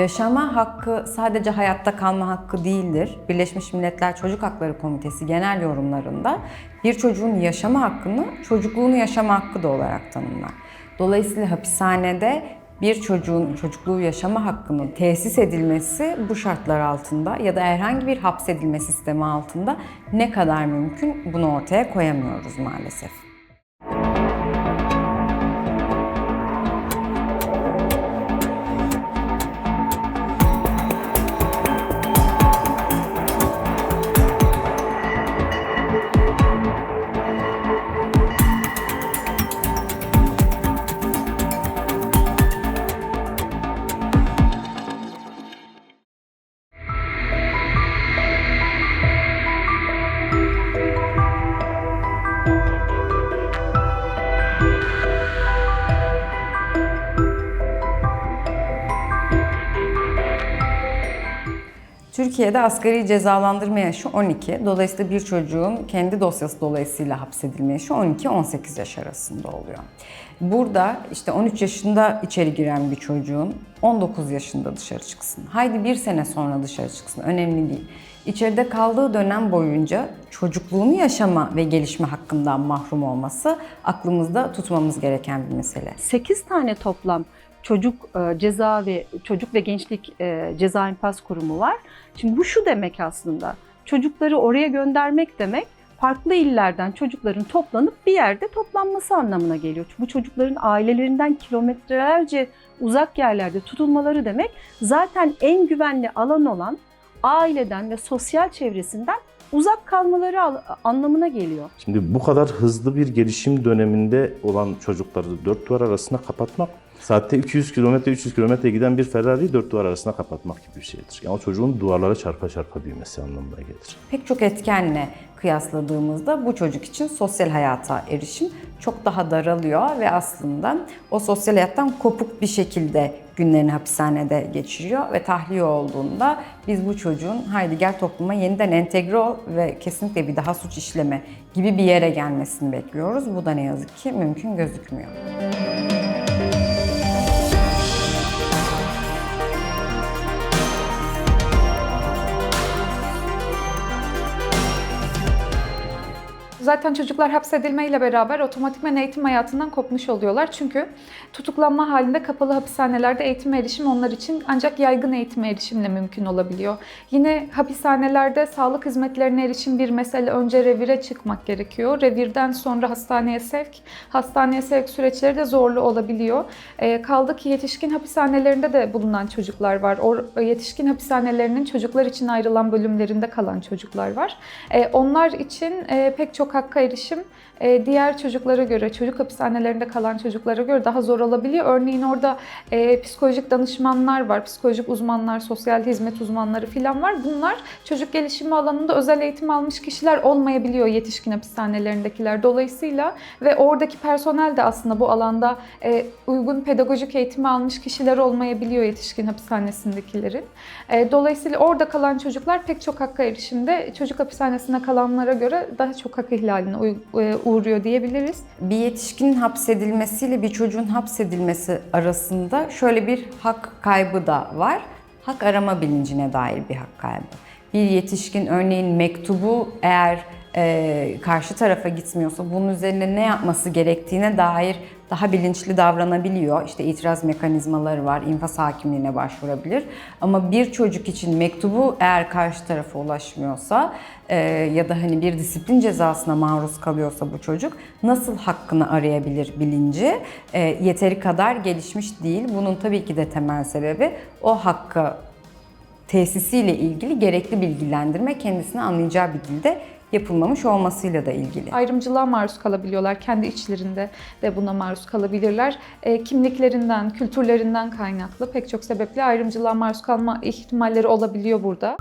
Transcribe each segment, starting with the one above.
Yaşama hakkı sadece hayatta kalma hakkı değildir. Birleşmiş Milletler Çocuk Hakları Komitesi genel yorumlarında bir çocuğun yaşama hakkını çocukluğunu yaşama hakkı da olarak tanımlar. Dolayısıyla hapishanede bir çocuğun çocukluğu yaşama hakkının tesis edilmesi bu şartlar altında ya da herhangi bir hapsedilme sistemi altında ne kadar mümkün bunu ortaya koyamıyoruz maalesef. Türkiye'de asgari cezalandırma yaşı 12. Dolayısıyla bir çocuğun kendi dosyası dolayısıyla hapsedilme yaşı 12-18 yaş arasında oluyor. Burada işte 13 yaşında içeri giren bir çocuğun 19 yaşında dışarı çıksın. Haydi bir sene sonra dışarı çıksın. Önemli değil. İçeride kaldığı dönem boyunca çocukluğunu yaşama ve gelişme hakkından mahrum olması aklımızda tutmamız gereken bir mesele. 8 tane toplam çocuk e, ceza ve çocuk ve gençlik e, ceza infaz kurumu var. Şimdi bu şu demek aslında. Çocukları oraya göndermek demek farklı illerden çocukların toplanıp bir yerde toplanması anlamına geliyor. Bu çocukların ailelerinden kilometrelerce uzak yerlerde tutulmaları demek zaten en güvenli alan olan aileden ve sosyal çevresinden uzak kalmaları al- anlamına geliyor. Şimdi bu kadar hızlı bir gelişim döneminde olan çocukları dört duvar arasına kapatmak, saatte 200 kilometre 300 kilometre giden bir Ferrari'yi dört duvar arasına kapatmak gibi bir şeydir. Yani o çocuğun duvarlara çarpa çarpa büyümesi anlamına gelir. Pek çok etkenle kıyasladığımızda bu çocuk için sosyal hayata erişim çok daha daralıyor ve aslında o sosyal hayattan kopuk bir şekilde günlerini hapishanede geçiriyor ve tahliye olduğunda biz bu çocuğun gel topluma yeniden entegre ol ve kesinlikle bir daha suç işleme gibi bir yere gelmesini bekliyoruz. Bu da ne yazık ki mümkün gözükmüyor. Zaten çocuklar hapsedilmeyle beraber otomatikman eğitim hayatından kopmuş oluyorlar. Çünkü tutuklanma halinde kapalı hapishanelerde eğitim erişim onlar için ancak yaygın eğitim erişimle mümkün olabiliyor. Yine hapishanelerde sağlık hizmetlerine erişim bir mesele. Önce revire çıkmak gerekiyor. Revirden sonra hastaneye sevk. Hastaneye sevk süreçleri de zorlu olabiliyor. E, kaldı ki yetişkin hapishanelerinde de bulunan çocuklar var. O yetişkin hapishanelerinin çocuklar için ayrılan bölümlerinde kalan çocuklar var. E, onlar için e, pek çok hakka erişim e, diğer çocuklara göre, çocuk hapishanelerinde kalan çocuklara göre daha zor olabiliyor. Örneğin orada e, psikolojik danışmanlar var, psikolojik uzmanlar, sosyal hizmet uzmanları falan var. Bunlar çocuk gelişimi alanında özel eğitim almış kişiler olmayabiliyor yetişkin hapishanelerindekiler. Dolayısıyla ve oradaki personel de aslında bu alanda e, uygun pedagojik eğitimi almış kişiler olmayabiliyor yetişkin hapishanesindekilerin. Dolayısıyla orada kalan çocuklar pek çok hakka erişimde çocuk hapishanesinde kalanlara göre daha çok hak ihlaline e, uğruyor diyebiliriz. Bir yetişkinin hapsedilmesiyle bir çocuğun hapsedilmesi arasında şöyle bir hak kaybı da var. Hak arama bilincine dair bir hak kaybı. Bir yetişkin örneğin mektubu eğer e, karşı tarafa gitmiyorsa bunun üzerine ne yapması gerektiğine dair daha bilinçli davranabiliyor. İşte itiraz mekanizmaları var, infaz hakimliğine başvurabilir. Ama bir çocuk için mektubu eğer karşı tarafa ulaşmıyorsa e, ya da hani bir disiplin cezasına maruz kalıyorsa bu çocuk nasıl hakkını arayabilir bilinci e, yeteri kadar gelişmiş değil. Bunun tabii ki de temel sebebi o hakkı tesisiyle ilgili gerekli bilgilendirme kendisini anlayacağı bir dilde yapılmamış olmasıyla da ilgili. ayrımcılığa maruz kalabiliyorlar. Kendi içlerinde de buna maruz kalabilirler. E, kimliklerinden, kültürlerinden kaynaklı pek çok sebeple ayrımcılığa maruz kalma ihtimalleri olabiliyor burada.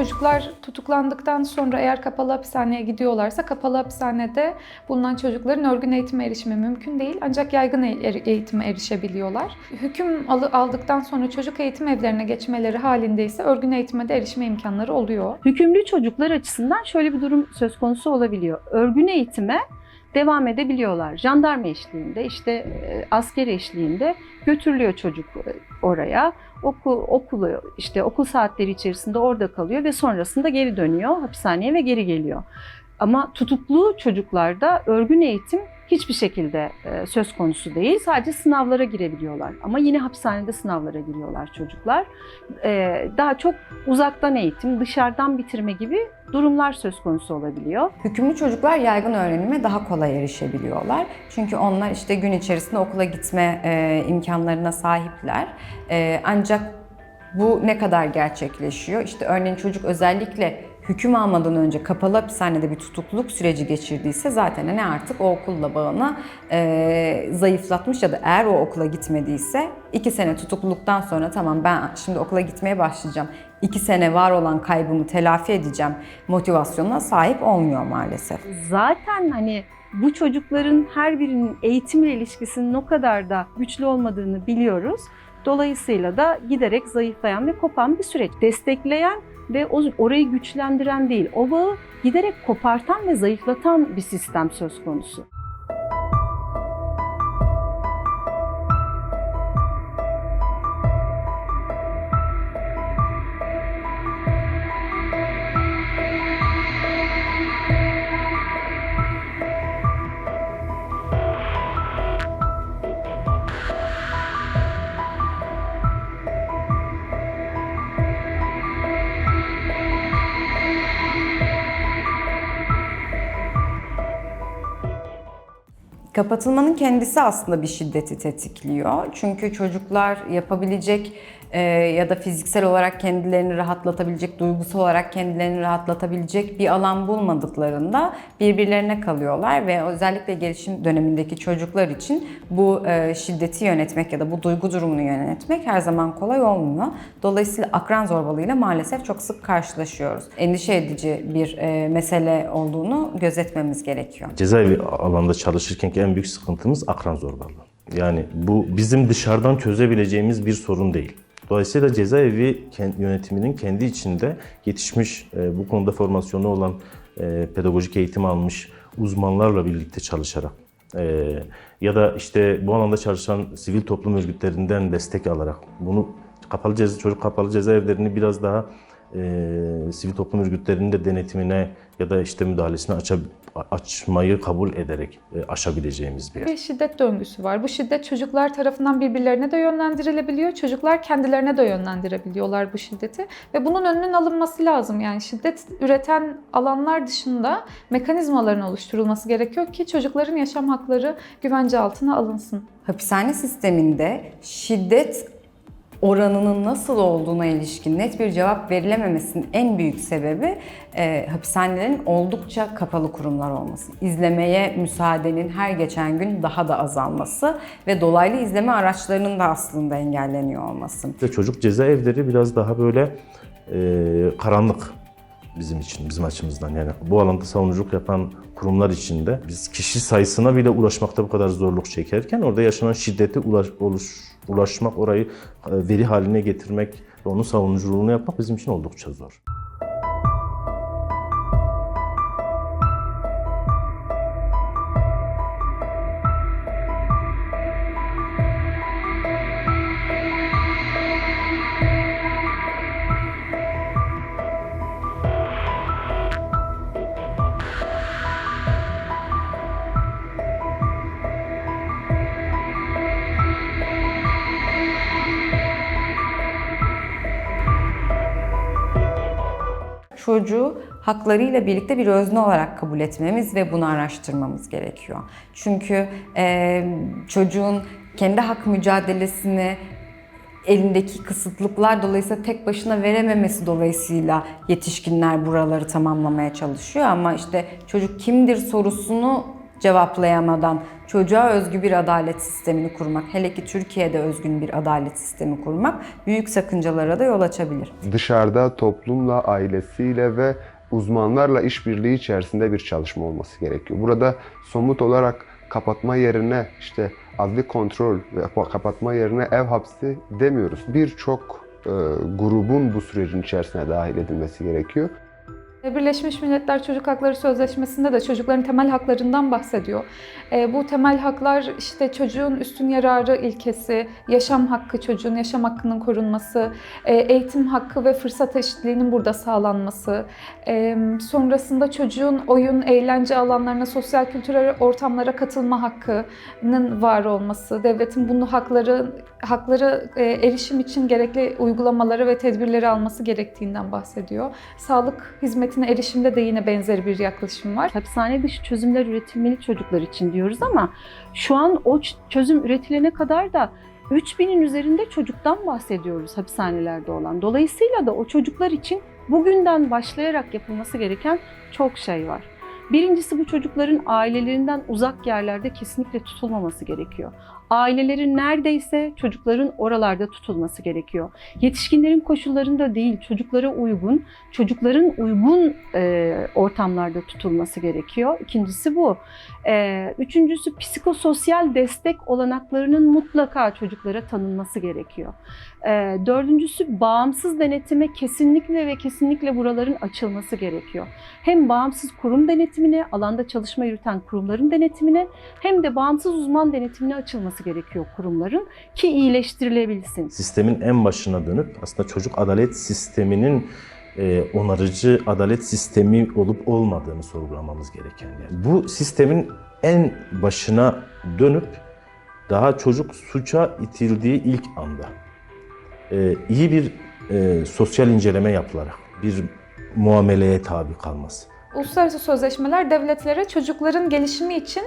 Çocuklar tutuklandıktan sonra eğer kapalı hapishaneye gidiyorlarsa kapalı hapishanede bulunan çocukların örgün eğitime erişimi mümkün değil. Ancak yaygın e- er- eğitime erişebiliyorlar. Hüküm aldıktan sonra çocuk eğitim evlerine geçmeleri halinde ise örgün eğitime de erişme imkanları oluyor. Hükümlü çocuklar açısından şöyle bir durum söz konusu olabiliyor. Örgün eğitime devam edebiliyorlar. Jandarma eşliğinde, işte e, asker eşliğinde götürülüyor çocuk e, oraya. Okul, okulu, işte okul saatleri içerisinde orada kalıyor ve sonrasında geri dönüyor hapishaneye ve geri geliyor. Ama tutuklu çocuklarda örgün eğitim hiçbir şekilde e, söz konusu değil. Sadece sınavlara girebiliyorlar. Ama yine hapishanede sınavlara giriyorlar çocuklar. E, daha çok uzaktan eğitim, dışarıdan bitirme gibi durumlar söz konusu olabiliyor. Hükümlü çocuklar yaygın öğrenime daha kolay erişebiliyorlar. Çünkü onlar işte gün içerisinde okula gitme e, imkanlarına sahipler. Ancak bu ne kadar gerçekleşiyor? İşte örneğin çocuk özellikle hüküm almadan önce kapalı hapishanede bir tutukluluk süreci geçirdiyse zaten hani artık o okulla bağını e, zayıflatmış ya da eğer o okula gitmediyse iki sene tutukluluktan sonra tamam ben şimdi okula gitmeye başlayacağım. iki sene var olan kaybımı telafi edeceğim motivasyonuna sahip olmuyor maalesef. Zaten hani bu çocukların her birinin eğitimle ilişkisinin o kadar da güçlü olmadığını biliyoruz. Dolayısıyla da giderek zayıflayan ve kopan bir süreç. Destekleyen ve orayı güçlendiren değil, o bağı giderek kopartan ve zayıflatan bir sistem söz konusu. Kapatılmanın kendisi aslında bir şiddeti tetikliyor. Çünkü çocuklar yapabilecek e, ya da fiziksel olarak kendilerini rahatlatabilecek, duygusal olarak kendilerini rahatlatabilecek bir alan bulmadıklarında birbirlerine kalıyorlar ve özellikle gelişim dönemindeki çocuklar için bu e, şiddeti yönetmek ya da bu duygu durumunu yönetmek her zaman kolay olmuyor. Dolayısıyla akran zorbalığıyla maalesef çok sık karşılaşıyoruz. Endişe edici bir e, mesele olduğunu gözetmemiz gerekiyor. Cezaevi alanda çalışırken en büyük sıkıntımız akran zorbalığı. Yani bu bizim dışarıdan çözebileceğimiz bir sorun değil. Dolayısıyla cezaevi yönetiminin kendi içinde yetişmiş, e, bu konuda formasyonu olan, e, pedagojik eğitim almış uzmanlarla birlikte çalışarak e, ya da işte bu alanda çalışan sivil toplum örgütlerinden destek alarak bunu kapalı ceza, çocuk kapalı cezaevlerini biraz daha e, sivil toplum örgütlerinin de denetimine ya da işte müdahalesine aça- açmayı kabul ederek e, aşabileceğimiz bir yer. Bir şiddet döngüsü var. Bu şiddet çocuklar tarafından birbirlerine de yönlendirilebiliyor. Çocuklar kendilerine de yönlendirebiliyorlar bu şiddeti. Ve bunun önünün alınması lazım. Yani şiddet üreten alanlar dışında mekanizmaların oluşturulması gerekiyor ki çocukların yaşam hakları güvence altına alınsın. Hapishane sisteminde şiddet oranının nasıl olduğuna ilişkin net bir cevap verilememesinin en büyük sebebi e, hapishanelerin oldukça kapalı kurumlar olması. İzlemeye müsaadenin her geçen gün daha da azalması ve dolaylı izleme araçlarının da aslında engelleniyor olması. Çocuk cezaevleri biraz daha böyle e, karanlık bizim için, bizim açımızdan. Yani bu alanda savunuculuk yapan kurumlar içinde biz kişi sayısına bile ulaşmakta bu kadar zorluk çekerken orada yaşanan şiddete ulaş, oluş, ulaşmak, orayı e, veri haline getirmek ve onun savunuculuğunu yapmak bizim için oldukça zor. Çocuğu haklarıyla birlikte bir özne olarak kabul etmemiz ve bunu araştırmamız gerekiyor. Çünkü e, çocuğun kendi hak mücadelesini elindeki kısıtlıklar dolayısıyla tek başına verememesi dolayısıyla yetişkinler buraları tamamlamaya çalışıyor ama işte çocuk kimdir sorusunu cevaplayamadan çocuğa özgü bir adalet sistemini kurmak, hele ki Türkiye'de özgün bir adalet sistemi kurmak büyük sakıncalara da yol açabilir. dışarıda toplumla, ailesiyle ve uzmanlarla işbirliği içerisinde bir çalışma olması gerekiyor. Burada somut olarak kapatma yerine işte adli kontrol ve kapatma yerine ev hapsi demiyoruz. Birçok e, grubun bu sürecin içerisine dahil edilmesi gerekiyor. Birleşmiş Milletler Çocuk Hakları Sözleşmesi'nde de çocukların temel haklarından bahsediyor. E, bu temel haklar işte çocuğun üstün yararı ilkesi, yaşam hakkı, çocuğun yaşam hakkının korunması, e, eğitim hakkı ve fırsat eşitliğinin burada sağlanması, e, sonrasında çocuğun oyun, eğlence alanlarına, sosyal kültürel ortamlara katılma hakkının var olması, devletin bunu hakları hakları erişim için gerekli uygulamaları ve tedbirleri alması gerektiğinden bahsediyor. Sağlık hizmetine erişimde de yine benzeri bir yaklaşım var. Hapishane dışı çözümler üretilmeli çocuklar için diyoruz ama şu an o çözüm üretilene kadar da 3000'in üzerinde çocuktan bahsediyoruz hapishanelerde olan. Dolayısıyla da o çocuklar için bugünden başlayarak yapılması gereken çok şey var. Birincisi bu çocukların ailelerinden uzak yerlerde kesinlikle tutulmaması gerekiyor. Ailelerin neredeyse çocukların oralarda tutulması gerekiyor. Yetişkinlerin koşullarında değil, çocuklara uygun, çocukların uygun e, ortamlarda tutulması gerekiyor. İkincisi bu. E, üçüncüsü psikososyal destek olanaklarının mutlaka çocuklara tanınması gerekiyor. E, dördüncüsü bağımsız denetime kesinlikle ve kesinlikle buraların açılması gerekiyor. Hem bağımsız kurum denetimine, alanda çalışma yürüten kurumların denetimine hem de bağımsız uzman denetimine açılması gerekiyor kurumların ki iyileştirilebilsin. Sistemin en başına dönüp aslında çocuk adalet sisteminin e, onarıcı adalet sistemi olup olmadığını sorgulamamız gereken yer. Bu sistemin en başına dönüp daha çocuk suça itildiği ilk anda e, iyi bir e, sosyal inceleme yapılarak bir muameleye tabi kalması. Uluslararası sözleşmeler devletlere çocukların gelişimi için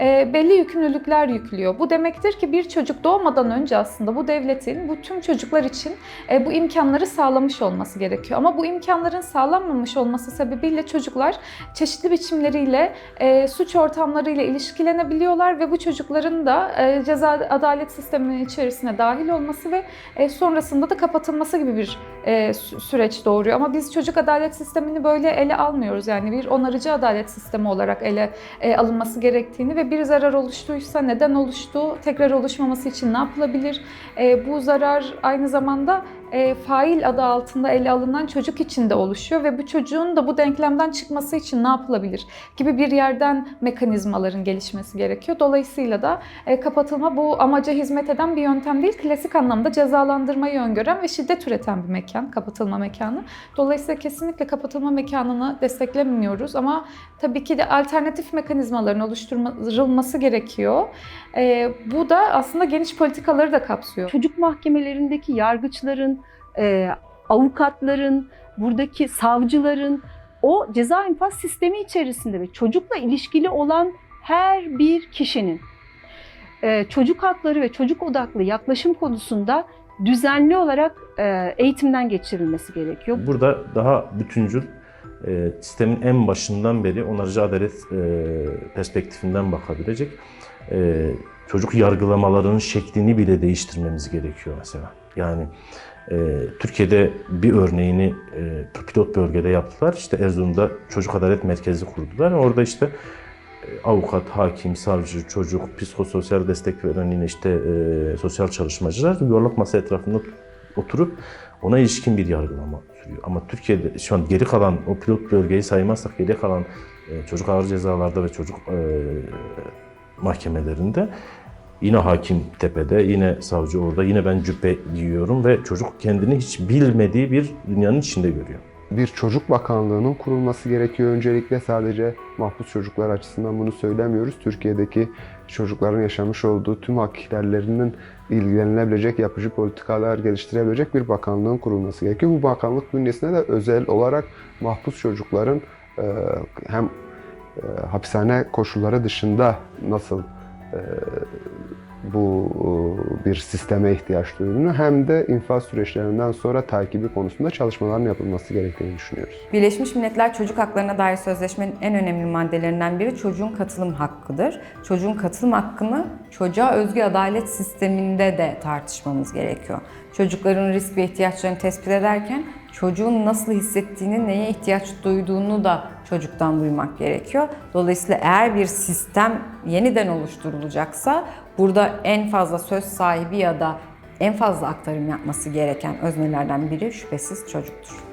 e, belli yükümlülükler yüklüyor. Bu demektir ki bir çocuk doğmadan önce aslında bu devletin bu tüm çocuklar için e, bu imkanları sağlamış olması gerekiyor. Ama bu imkanların sağlanmamış olması sebebiyle çocuklar çeşitli biçimleriyle e, suç ortamlarıyla ilişkilenebiliyorlar ve bu çocukların da e, ceza adalet sisteminin içerisine dahil olması ve e, sonrasında da kapatılması gibi bir e, sü- süreç doğuruyor. Ama biz çocuk adalet sistemini böyle ele almıyoruz. Yani bir onarıcı adalet sistemi olarak ele e, alınması gerektiğini ve bir zarar oluştuysa neden oluştu, tekrar oluşmaması için ne yapılabilir? E, bu zarar aynı zamanda e, fail adı altında ele alınan çocuk için de oluşuyor ve bu çocuğun da bu denklemden çıkması için ne yapılabilir gibi bir yerden mekanizmaların gelişmesi gerekiyor. Dolayısıyla da e, kapatılma bu amaca hizmet eden bir yöntem değil, klasik anlamda cezalandırmayı öngören ve şiddet üreten bir mekan, kapatılma mekanı. Dolayısıyla kesinlikle kapatılma mekanını desteklemiyoruz ama tabii ki de alternatif mekanizmaların oluşturulması gerekiyor. E, bu da aslında geniş politikaları da kapsıyor. Çocuk mahkemelerindeki yargıçların, e, avukatların, buradaki savcıların o ceza infaz sistemi içerisinde ve çocukla ilişkili olan her bir kişinin e, çocuk hakları ve çocuk odaklı yaklaşım konusunda düzenli olarak e, eğitimden geçirilmesi gerekiyor. Burada daha bütüncül e, sistemin en başından beri onarıcı adalet e, perspektifinden bakabilecek e, çocuk yargılamalarının şeklini bile değiştirmemiz gerekiyor mesela. Yani e, Türkiye'de bir örneğini e, pilot bölgede yaptılar. İşte Erzurum'da çocuk adalet merkezi kurdular. Orada işte e, avukat, hakim, savcı, çocuk, psikososyal destek veren yine işte e, sosyal çalışmacılar yuvarlak masa etrafında oturup ona ilişkin bir yargılama sürüyor. Ama Türkiye'de şu an geri kalan o pilot bölgeyi saymazsak geri kalan e, çocuk ağır cezalarda ve çocuk e, mahkemelerinde yine hakim tepede, yine savcı orada, yine ben cübbe giyiyorum ve çocuk kendini hiç bilmediği bir dünyanın içinde görüyor. Bir çocuk bakanlığının kurulması gerekiyor öncelikle sadece mahpus çocuklar açısından bunu söylemiyoruz. Türkiye'deki çocukların yaşamış olduğu tüm hak ihlallerinin ilgilenilebilecek yapıcı politikalar geliştirebilecek bir bakanlığın kurulması gerekiyor. Bu bakanlık bünyesinde de özel olarak mahpus çocukların e, hem e, hapishane koşulları dışında nasıl e, bu e, bir sisteme ihtiyaç duyduğunu hem de infaz süreçlerinden sonra takibi konusunda çalışmaların yapılması gerektiğini düşünüyoruz. Birleşmiş Milletler Çocuk Haklarına dair sözleşmenin en önemli maddelerinden biri çocuğun katılım hakkıdır. Çocuğun katılım hakkını çocuğa özgü adalet sisteminde de tartışmamız gerekiyor. Çocukların risk ve ihtiyaçlarını tespit ederken çocuğun nasıl hissettiğini, neye ihtiyaç duyduğunu da çocuktan duymak gerekiyor. Dolayısıyla eğer bir sistem yeniden oluşturulacaksa burada en fazla söz sahibi ya da en fazla aktarım yapması gereken öznelerden biri şüphesiz çocuktur.